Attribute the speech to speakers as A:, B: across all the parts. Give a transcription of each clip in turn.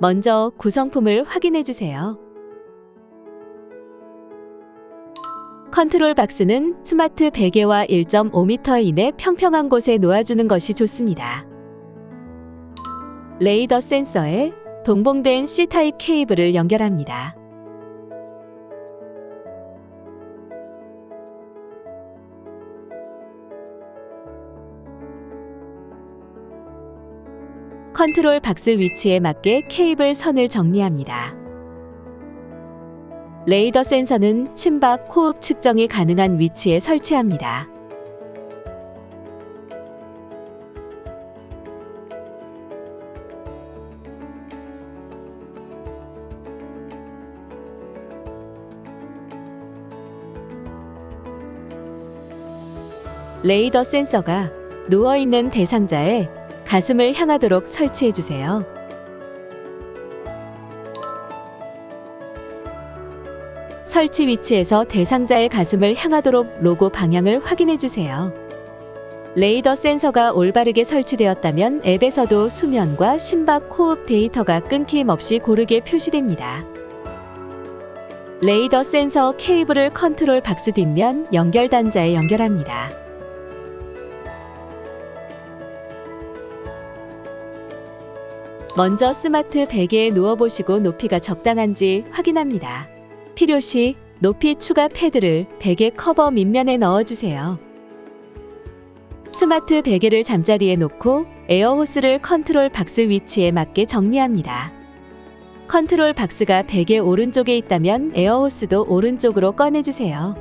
A: 먼저 구성품을 확인해 주세요. 컨트롤 박스는 스마트 베개와 1.5m 이내 평평한 곳에 놓아주는 것이 좋습니다. 레이더 센서에 동봉된 C타입 케이블을 연결합니다. 컨트롤 박스 위치에 맞게 케이블 선을 정리합니다. 레이더 센서는 심박 호흡 측정이 가능한 위치에 설치합니다. 레이더 센서가 누워있는 대상자에 가슴을 향하도록 설치해 주세요. 설치 위치에서 대상자의 가슴을 향하도록 로고 방향을 확인해 주세요. 레이더 센서가 올바르게 설치되었다면 앱에서도 수면과 심박 호흡 데이터가 끊김 없이 고르게 표시됩니다. 레이더 센서 케이블을 컨트롤 박스 뒷면 연결 단자에 연결합니다. 먼저 스마트 베개에 누워보시고 높이가 적당한지 확인합니다. 필요시 높이 추가 패드를 베개 커버 밑면에 넣어주세요. 스마트 베개를 잠자리에 놓고 에어호스를 컨트롤 박스 위치에 맞게 정리합니다. 컨트롤 박스가 베개 오른쪽에 있다면 에어호스도 오른쪽으로 꺼내주세요.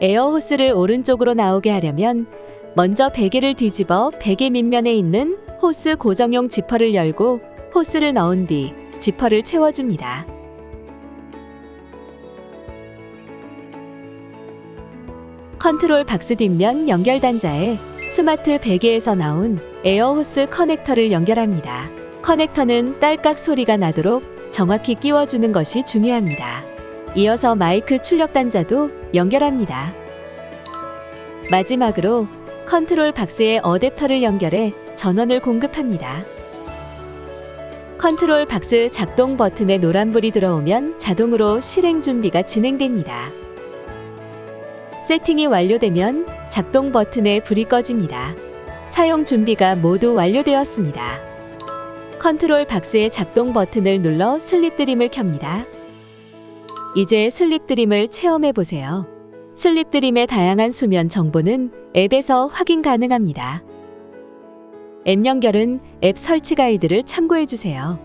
A: 에어호스를 오른쪽으로 나오게 하려면 먼저 베개를 뒤집어 베개 밑면에 있는 호스 고정용 지퍼를 열고 호스를 넣은 뒤 지퍼를 채워줍니다. 컨트롤 박스 뒷면 연결 단자에 스마트 베개에서 나온 에어호스 커넥터를 연결합니다. 커넥터는 딸깍 소리가 나도록 정확히 끼워주는 것이 중요합니다. 이어서 마이크 출력 단자도 연결합니다. 마지막으로 컨트롤 박스에 어댑터를 연결해 전원을 공급합니다. 컨트롤 박스 작동 버튼에 노란불이 들어오면 자동으로 실행 준비가 진행됩니다. 세팅이 완료되면 작동 버튼에 불이 꺼집니다. 사용 준비가 모두 완료되었습니다. 컨트롤 박스의 작동 버튼을 눌러 슬립 드림을 켭니다. 이제 슬립 드림을 체험해 보세요. 슬립 드림의 다양한 수면 정보는 앱에서 확인 가능합니다. 앱 연결은 앱 설치 가이드를 참고해 주세요.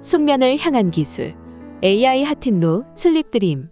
A: 숙면을 향한 기술 AI 하틴로 슬립 드림